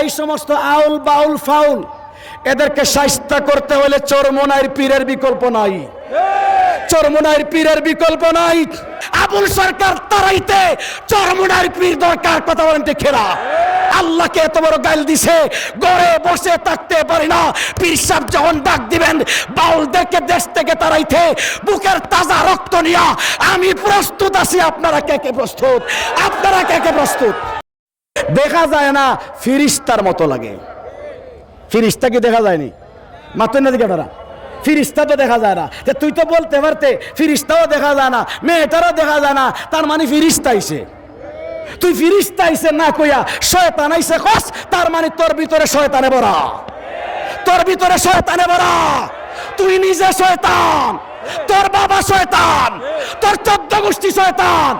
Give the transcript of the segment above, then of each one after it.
এই সমস্ত আউল বাউল ফাউল, এদেরকে সাইস্তা করতে হলে চরমোনাইর পীরের বিকল্প নাই। চরমোনাইর পীরের বিকল্প নাই। আবুল সরকার তারাইতে চরমোনাইর পীর দরকার, কথা বলেন খেলা আল্লাহকে এত বড় গাইল দিছে, গড়ে বসে থাকতে পারি না। পীর সাহেব যখন ডাক দিবেন, বাউলদেরকে দেশ থেকে তারাইতে, বুকের তাজা রক্ত নিয়া, আমি প্রস্তুত আছি, আপনারা কে কে প্রস্তুত? আপনারা কে কে প্রস্তুত? দেখা যায় না, ফিরিস্তার মতো লাগে। ফিরিস্তা কি দেখা যায়নি? মাত্র না দিকে ফিরিস্তা তো দেখা যায় না। যে তুই তো বলতে পারতে, ফিরিস্তাও দেখা যায় না, মেয়েটারও দেখা যায় না, তার মানে ফিরিস্তা আইছে। তুই ফিরিস্তা আইছে না কইয়া শয়তান আইছে কস, তার মানে তোর ভিতরে শয়তানে ভরা। তোর ভিতরে শয়তানে ভরা। তুই নিজে শয়তান, তোর বাবা শয়তান, তোর চোদ্দ গোষ্ঠী শয়তান,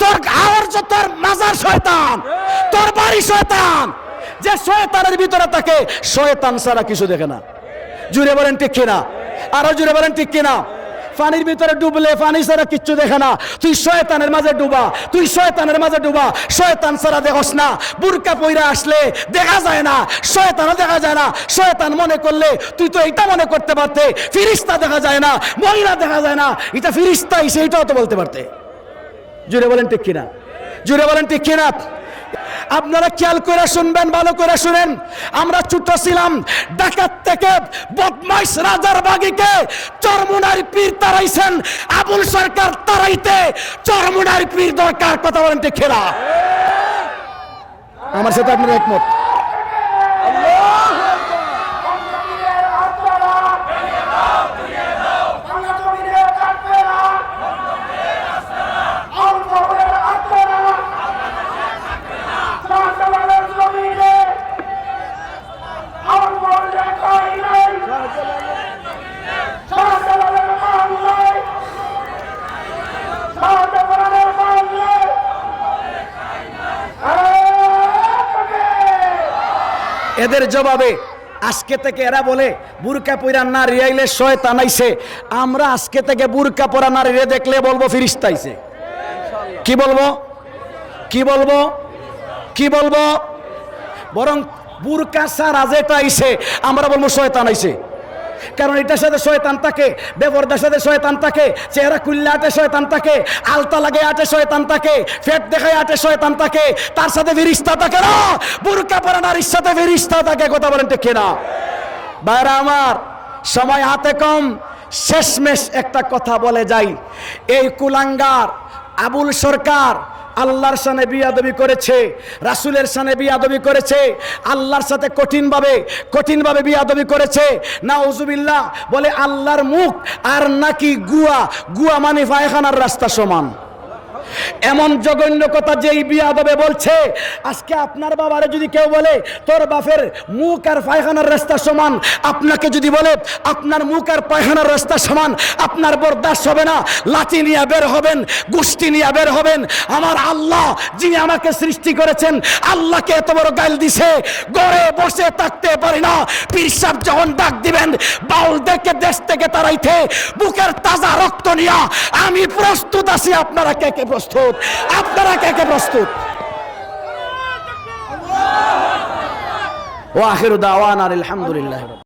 তোর আওয়ার তোর মাজার শয়তান বাড়ি শয়তান! যে শয়তানের ভিতরে থাকে, শয়তান ছাড়া কিছু দেখে না। জুড়ে বলেন, ঠিক কিনা? আরও জুড়ে বলেন, ঠিক কিনা? পানির ভিতরে ডুবলে পানি ছাড়া কিচ্ছু দেখে না। তুই শয়তানের মাঝে ডুবা, তুই শয়তানের মাঝে ডুবা। শয়তান ছাড়া দেখস না। বুরকা পইরা আসলে দেখা যায় না। শয়তানও দেখা যায় না। শয়তান মনে করলে তুই তো এটা মনে করতে পারতে। ফিরিস্তা দেখা যায় না, মহিলা দেখা যায় না। এটা ফিরিস্তা হিসেবে এটাও তো বলতে পারতে। জুড়ে বলেন, ঠিক কিনা? জুড়ে বলেন, ঠিক কিনা? আপনারা খেয়াল করে শুনবেন, ভালো করে শুনেন। আমরা ছোট ছিলাম, ডাকাত থেকে বদমাইশ রাজার বাগিকে চরমুনার পীর তারাইছেন, আবুল সরকার তারাইতে চরমুনার পীর দরকার, কথা বলেন খেলা আমার সাথে আপনার একমত। এদের জবাবে, আজকে থেকে এরা বলে, বুরকা পরা নারী আইলে শয়তান আইছে। আমরা আজকে থেকে বুরকা পরা না রে দেখলে বলব ফিরিস্তা আইছে। কি বলব? কি বলব? কি বলব? বরং বুরকা সারা যেটা আইছে, আমরা বলব শয়তান আইছে। কারণ এটার সাথে শয়তান থাকে, বেবরদার সাথে শয়তান থাকে, চেহারা কুল্লে আটে শয়তান থাকে, আলতা লাগে আটে শয়তান থাকে, ফেট দেখায় আটে শয়তান থাকে, তার সাথে ফিরিস্তা থাকে না, বুরকা পরা নারীর সাথে ফিরিস্তা থাকে, কথা বলেন ঠিক না বাইরা আমার, সময় হাতে কম, শেষমেশ একটা কথা বলে যাই, এই কুলাঙ্গার, আবুল সরকার আল্লাহর সানে বিয়াদবি করেছে, রাসুলের সানে বিয়াদবি করেছে, আল্লাহর সাথে কঠিনভাবে কঠিনভাবে বিয়াদবি করেছে। না উজুবিল্লাহ বলে আল্লাহর মুখ আর নাকি গুয়া গুয়া মানে পায়খানার রাস্তা সমান। এমন জঘন্য কথা যেই বিয়াদবে বলছে, আজকে আপনার বাবারে যদি কেউ বলে, তোর বাপের মুখ আর পায়খানার রাস্তা সমান। আপনাকে যদি বলে, আপনার মুখ আর পায়খানার রাস্তা সমান, আপনার বরদাস্ত হবে না, লাঠি নিয়ে বের হবেন, গোষ্ঠী নিয়ে বের হবেন। আমার আল্লাহ যিনি আমাকে সৃষ্টি করেছেন, আল্লাহকে এত বড় গাইল দিছে গড়ে বসে থাকতে পারি না। পীর যখন ডাক দিবেন বাউলদেরকে দেশ থেকে তারাইতে, বুকের তাজা রক্ত নিয়া, আমি প্রস্তুত আছি, আপনারা কে কে প্রস্তুত? আপনারা কে কে প্রস্তুত? ও আখির দাওয়ান আর আলহামদুলিল্লাহ